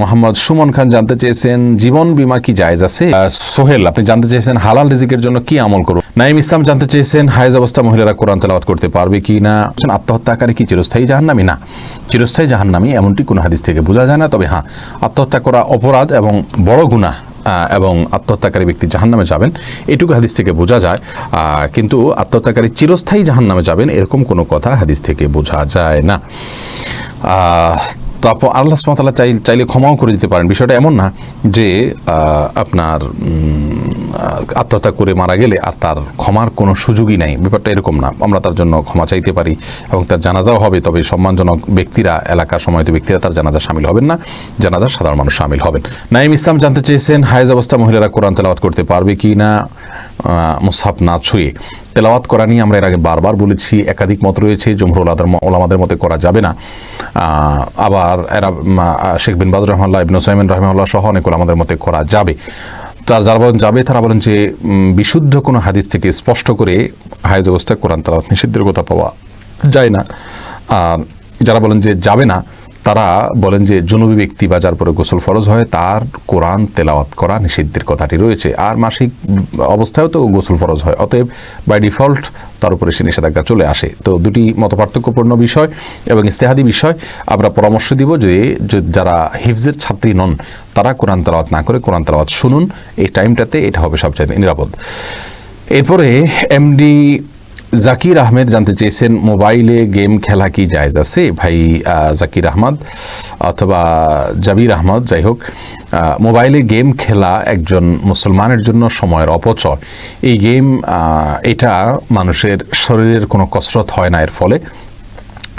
মোহাম্মদ সুমন খান জানতে চেয়েছেন জীবন বীমা কি জায়েজ আছে? সোহেল আপনি জানতে চেয়েছেন হালাল রিজিকের জন্য কি আমল করুন? নাইম ইসলাম জানতে চেয়েছেন হায়েজ অবস্থা মহিলারা কোরআন তেলাওয়াত করতে পারবে কি না? বলছেন, আত্মহত্যা আকারে কি চিরস্থায়ী জাহান্নামি? না চিরস্থায়ী জাহান্নামি এমনটি কোনো হাদিস থেকে বোঝা যায় না। তবে হ্যাঁ আত্মহত্যা করা অপরাধ এবং বড় গুণা এবং আত্মহত্যাকারী ব্যক্তি জাহান্নামে যাবেন এটুকু হাদিস থেকে বোঝা যায়। কিন্তু আত্মহত্যাকারী চিরস্থায়ী জাহান্নামে যাবেন এরকম কোনো কথা হাদিস থেকে বোঝা যায় না। আহ, আপ আল্লাহ সুমতাল্লাহ চাই চাইলে ক্ষমাও করে দিতে পারেন। বিষয়টা এমন না যে আপনার আত্মহত্যা করে মারা গেলে আর তার ক্ষমার কোনো সুযোগই নাই। ব্যাপারটা এরকম না। আমরা তার জন্য ক্ষমা চাইতে পারি এবং তার জানাজাও হবে, তবে সম্মানজনক ব্যক্তিরা, এলাকার সময়ত ব্যক্তিরা তার জানাজা সামিল হবেন না। জানাজার সাধারণ মানুষ সামিল হবেন। নাইম ইসলাম জানতে চেয়েছেন, হায়েজ অবস্থা মহিলারা কোরআন তেলাওয়াত করতে পারবে কি না? মুসাফ না ছুঁয়ে। তেলাওয়াত করা নিয়ে আমরা এর আগে বারবার বলেছি, একাধিক মত রয়েছে জমহুর ওলাদের ওলামাদের মতে করা যাবে না। আবার এরা শেখ বিন বাজ রহমাল্লাহ, ইবনু সাইমিন রহমাল্লাহ সহ অনেক ওলামাদের মতে করা যাবে। যারা বলেন যাবে, তারা বলেন যে বিশুদ্ধ কোনো হাদিস থেকে স্পষ্ট করে হায়েজ অবস্থায় কোরআন তেলাওয়াত নিষিদ্ধের কথা পাওয়া যায় না। যারা বলেন যে যাবে না তারা বলেন যে জনবী ব্যক্তি বা যার পরে গোসল ফরজ হয়, তার কোরআন তেলাওয়াত করা নিষিদ্ধের কথাটি রয়েছে। আর মাসিক অবস্থায়ও তো গোসল ফরজ হয়, অতএব বাই ডিফল্ট তার উপরে সে নিষেধাজ্ঞা চলে আসে। তো দুটি মতপার্থক্যপূর্ণ বিষয় এবং ইস্তেহাদি বিষয়। আমরা পরামর্শ দিব যে যারা হিফজের ছাত্রী নন, তারা কোরআন তেলাওয়াত না করে কোরআন তেলাওয়াত শুনুন। এই টাইমটাতে এটা হবে সবচাইতে নিরাপদ। এরপরে এমডি জাকির আহমেদ জানতে চেয়েছেন, মোবাইলে গেম খেলা কি জায়েজ আছে? ভাই জাকির আহমদ অথবা জাবির আহমদ, যাই হোক মোবাইলে গেম খেলা একজন মুসলমানের জন্য সময়ের অপচয়। এই গেম এটা মানুষের শরীরের কোনো কসরত হয় না এর ফলে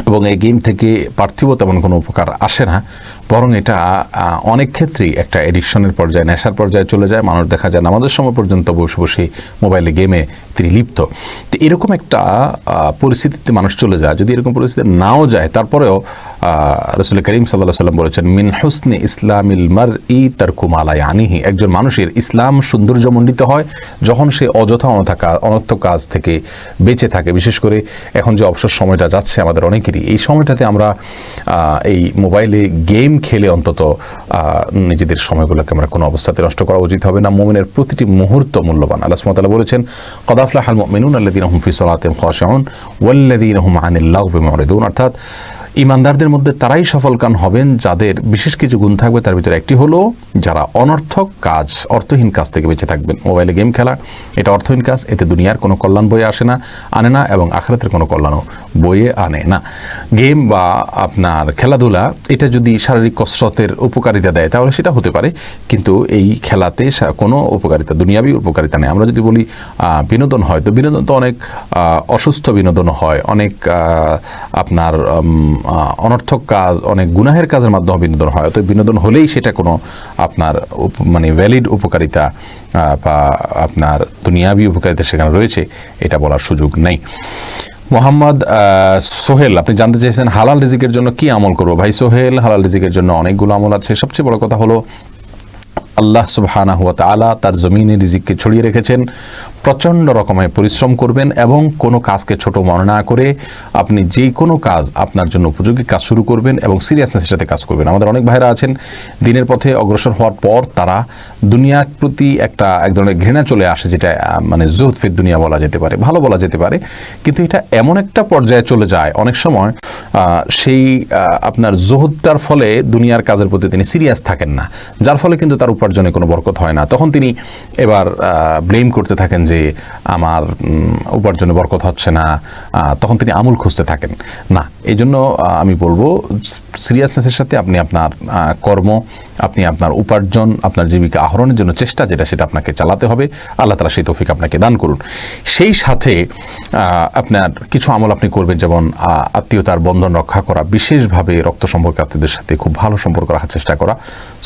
এবং এই গেম থেকে পার্থিব তেমন কোনো উপকার আসে না। বরং এটা অনেক ক্ষেত্রেই একটা এডিকশনের পর্যায়ে, নেশার পর্যায়ে চলে যায়। মানুষ দেখা যায় নামাজের সময় পর্যন্ত বসে বসে মোবাইলে গেমে তিনি লিপ্ত। তো এরকম একটা পরিস্থিতিতে মানুষ চলে যায়। যদি এরকম পরিস্থিতি নাও যায়, তারপরেও রসুল করিম সাল্লাহ সাল্লাম বলেছেন, মিন হুসনে ইসলামিল মার ই তার কুমালায় আনিহি একজন মানুষের ইসলাম সৌন্দর্যমণ্ডিত হয় যখন সে অযথা অনথা অনর্থ কাজ থেকে বেঁচে থাকে। বিশেষ করে এখন যে অবসর সময়টা যাচ্ছে আমাদের অনেকেরই, এই সময়টাতে আমরা এই মোবাইলে গেম খেলে অন্তত নিজেদের সময়গুলোকে আমরা কোনো অবস্থাতে নষ্ট করা উচিত হবে না। মোমিনের প্রতিটি মুহূর্ত মূল্যবান। আল্লাহ সুমতাল্লাহ বলেছেন কদাফলা হাল মিনুন আল্লাদিন হুম ফি সলাতেম খাশিউন ওয়াল্লাদিন হুম আনিল লাগবি মুরিদুন অর্থাৎ ইমানদারদের মধ্যে তারাই সফলকাম হবেন যাদের বিশেষ কিছু গুণ থাকবে, তার ভিতরে একটি হলো যারা অনর্থক কাজ, অর্থহীন কাজ থেকে বেঁচে থাকবেন। মোবাইলে গেম খেলা, এটা অর্থহীন কাজ, এতে দুনিয়ার কোনো কল্যাণ বয়ে আসে না, আনে না এবং আখরাতের কোনো কল্যাণও বয়ে আনে না। গেম বা আপনার খেলাধুলা, এটা যদি শারীরিক কসরতের উপকারিতা দেয়, তাহলে সেটা হতে পারে। কিন্তু এই খেলাতে কোনো উপকারিতা, দুনিয়াবি উপকারিতা নেই। আমরা যদি বলি বিনোদন হয়, তো বিনোদন তো অনেক অসুস্থ বিনোদন হয়, অনেক আপনার অনর্থক কাজ, অনেক গুনাহের কাজের মাধ্যমে বিনোদন হয়। তো বিনোদন হলেই সেটা কোনো আপনার মানে ভ্যালিড উপকারিতা বা আপনার দুনিয়াবি উপকারিতা সেখানে রয়েছে, এটা বলার সুযোগ নেই। মোহাম্মদ সোহেল, আপনি জানতে চাইছেন হালাল রিজিকের জন্য কি আমল করব? ভাই সোহেল, হালাল রিজিকের জন্য অনেকগুলো আমল আছে। সবচেয়ে বড় কথা হলো আল্লাহ সুবহানা হুয়া তাআলা তার জমিনে রিজিককে ছড়িয়ে রেখেছেন, প্রচণ্ড রকমের পরিশ্রম করবেন এবং কোনো কাজকে ছোট মনে না করে আপনি যে কোনো কাজ আপনার জন্য উপযোগী কাজ শুরু করবেন এবং সিরিয়াসনেসের সাথে কাজ করবেন। আমাদের অনেক ভাইরা আছেন, দিনের পথে অগ্রসর হওয়ার পর তারা দুনিয়ার প্রতি একটা এক ধরনের ঘৃণা চলে আসে যেটা মানে জুহদ ফির দুনিয়া বলা যেতে পারে, ভালো বলা যেতে পারে। কিন্তু এটা এমন একটা পর্যায়ে চলে যায়, অনেক সময় সেই আপনার জোহদটার ফলে দুনিয়ার কাজের প্রতি তিনি সিরিয়াস থাকেন না, যার ফলে কিন্তু তার উপার্জনে কোনো বরকত হয় না। তখন তিনি এবার ব্লেম করতে থাকেন যে আমার উপার্জনে বরকত হচ্ছে না। তখন তিনি আমূল খুঁজতে থাকেন। না এই জন্য আমি বলব সিরিয়াসনেসের সাথে আপনি আপনার কর্ম আপনি আপনার উপার্জন, আপনার জীবিকা আহরণের জন্য চেষ্টা যেটা, সেটা আপনাকে চালাতে হবে। আল্লাহ তালা সেই তৌফিক আপনাকে দান করুন। সেই সাথে আপনার কিছু আমল আপনি করবেন, যেমন আত্মীয়তার বন্ধন রক্ষা করা, বিশেষভাবে রক্ত সম্পর্ক আত্মীয়দের সাথে খুব ভালো সম্পর্ক রাখার চেষ্টা করা।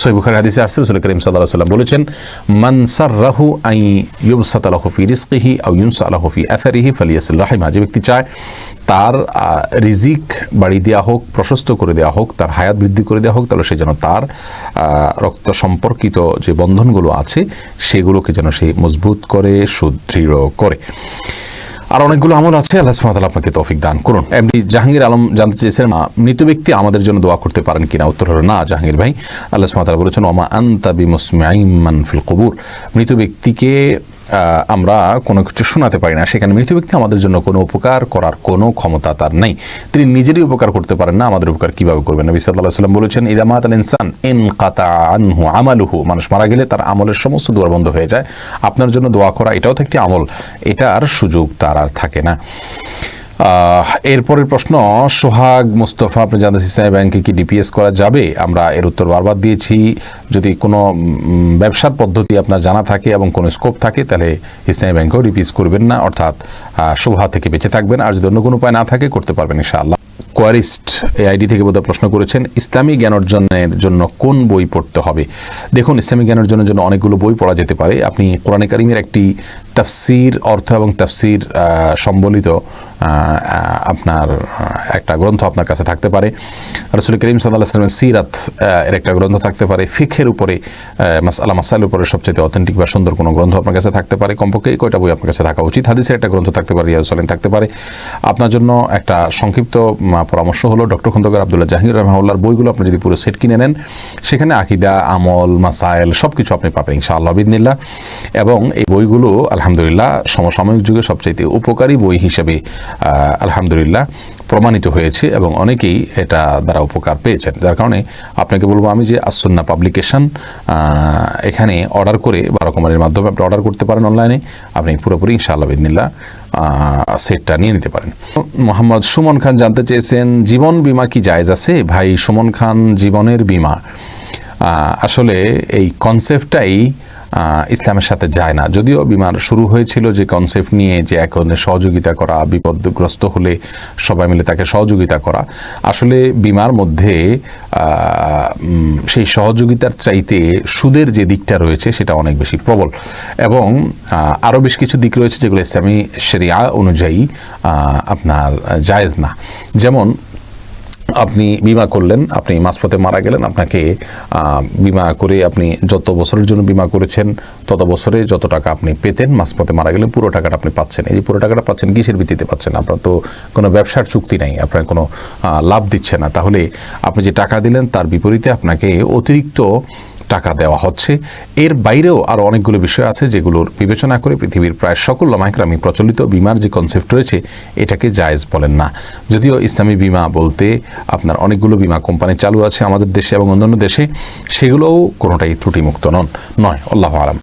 সৈবুখারি হাদিসে আসছে, রসুল করিম সাল্লাহ সাল্লাম বলেছেন মানসার রাহু আই ইউবসাত আলাহু ফি রিস্কিহি আউ ইউনসা আলাহু ফি আফারিহি ফালিয়াসুল রাহিমা। যে ব্যক্তি চায় তার রিজিক বাড়ি দেওয়া হোক প্রশস্ত করে দেওয়া হোক তার হায়াত বৃদ্ধি করে দেওয়া হোক তাহলে সে যেন তার রক্ত সম্পর্কিত যে বন্ধনগুলো আছে সেগুলোকে যেন সে মজবুত করে সুদৃঢ় করে। আর অনেকগুলো আমল আছে আল্লাহ সুবহানাহু আপনাকে তৌফিক দান করুন। এমনি জাহাঙ্গীর আলম জানতে চেয়েছেন আহ, মৃত ব্যক্তি আমাদের জন্য দোয়া করতে পারেন কিনা উত্তর হলো না জাহাঙ্গীর ভাই। আল্লাহ সুবহানাহু বলেছেন ওমা আনতা বিমুসমিআইমান ফিল কবুর। মৃত ব্যক্তিকে আমরা কোনো কিছু শোনাতে পারি না। সেখানে মৃত ব্যক্তি আমাদের জন্য কোনো উপকার করার কোনো ক্ষমতা তার নেই। তিনি নিজেরই উপকার করতে পারেন না, আমাদের উপকার কীভাবে করবেন? নবী সাল্লাহ সাল্লাম বলেছেন ইদামাত আল ইনসান, ইন কাতা আনহু আমালুহু। মানুষ মারা গেলে তার আমলের সমস্ত দোয়ার বন্ধ হয়ে যায়। আপনার জন্য দোয়া করা এটাও তো একটি আমল। এটার সুযোগ তার আর থাকে না। এরপরের প্রশ্ন, সোহাগ মুস্তফা, আপনি জানেন ইসলামী ব্যাংকে কি ডিপিএস করা যাবে? আমরা এর উত্তর বারবার দিয়েছি। যদি কোনো ব্যবসার পদ্ধতি আপনার জানা থাকে এবং কোনো স্কোপ থাকে, তাহলে ইসলামী ব্যাংকেও ডিপিএস করবেন না। অর্থাৎ শোভা থেকে বেঁচে থাকবেন। আর যদি অন্য কোনো উপায় না থাকে, করতে পারবেন ইনশাআল্লাহ। কোয়ারিস্ট এই আইডি থেকে বোধহয় প্রশ্ন করেছেন, ইসলামী জ্ঞান অর্জনের জন্য কোন বই পড়তে হবে? দেখুন, ইসলামী জ্ঞান অর্জনের জন্য অনেকগুলো বই পড়া যেতে পারে। আপনি কোরআনে কারিমের একটি তাফসির অর্থ এবং তাফসির সম্বলিত আপনার একটা গ্রন্থ আপনার কাছে থাকতে পারে। রসুল করিম সাল্লাহ সাল্লামের সিরাত এর একটা গ্রন্থ থাকতে পারে। ফিখের উপরে মাসালা মাসাইলের উপরে সবচেয়ে অথেন্টিক বা সুন্দর কোনো গ্রন্থ আপনার কাছে থাকতে পারে। কমপক্ষে কয়টা বই আপনার কাছে থাকা উচিত। হাদিসের একটা গ্রন্থ থাকতে পারে রিয়াজুসালিন থাকতে পারে। আপনার জন্য একটা সংক্ষিপ্ত পরামর্শ হলো ডক্টর খন্দকার আবদুল্লাহ জাহাঙ্গীর রহমাউল্লার বইগুলো আপনি যদি পুরো সেট কিনে নেন, সেখানে আকিদা, আমল, মাসাইল সব কিছু আপনি পাবেন ইনশাআল্লাহ বিদিনিল্লা এবং এই বইগুলো, আলহামদুলিল্লাহ সমসাময়িক যুগে সবচাইতে উপকারী বই হিসেবে আলহামদুলিল্লাহ প্রমাণিত হয়েছে এবং অনেকেই এটা দ্বারা উপকার পেয়েছেন। যার কারণে আপনাকে বলব আমি যে আসন্না পাবলিকেশন এখানে অর্ডার করে বা রকমারির মাধ্যমে আপনি অর্ডার করতে পারেন অনলাইনে, আপনি পুরোপুরি ইনশাআল্লাহ বিদিনিল্লা সেটটা নিয়ে নিতে পারেন। মোহাম্মদ সুমন খান জানতে চেয়েছেন, জীবন বীমা কি জায়েজ আছে? ভাই সুমন খান, জীবনের বীমা। আসলে এই কনসেপ্টটাই ইসলামের সাথে যায় না। যদিও বিমার শুরু হয়েছিল যে কনসেপ্ট নিয়ে যে এক সহযোগিতা করা, বিপদগ্রস্ত হলে সবাই মিলে তাকে সহযোগিতা করা। আসলে বিমার মধ্যে সেই সহযোগিতার চাইতে সুদের যে দিকটা রয়েছে সেটা অনেক বেশি প্রবল। এবং আরও বেশ কিছু দিক রয়েছে যেগুলো ইসলামী শরিয়া অনুযায়ী আপনার জায়েজ না। যেমন আপনি বিমা করলেন, আপনি মাঝপথে মারা গেলেন, আপনাকে বিমা করে আপনি যত বছরের জন্য বিমা করেছেন, তত বছরে যত টাকা আপনি পেতেন, মাঝপথে মারা গেলেন, পুরো টাকাটা আপনি পাচ্ছেন। এই যে পুরো টাকাটা পাচ্ছেন, কিসের ভিত্তিতে পাচ্ছেন? আপনার তো কোনো ব্যবসার চুক্তি নাই, আপনার কোনো লাভ দিচ্ছে না। তাহলে আপনি যে টাকা দিলেন, তার বিপরীতে আপনাকে অতিরিক্ত টাকা দেওয়া হচ্ছে। এর বাইরেও আরও অনেকগুলো বিষয় আছে যেগুলোর বিবেচনা করে পৃথিবীর প্রায় সকল লামাইকরামি প্রচলিত। বিমার যে কনসেপ্ট রয়েছে, এটাকে জায়েজ বলেন না। যদিও ইসলামী বিমা বলতে আপনার অনেকগুলো বিমা কোম্পানি চালু আছে আমাদের দেশে এবং অন্যান্য দেশে, সেগুলোও কোনোটাই ত্রুটিমুক্ত নন। নয়, আল্লাহ আলম।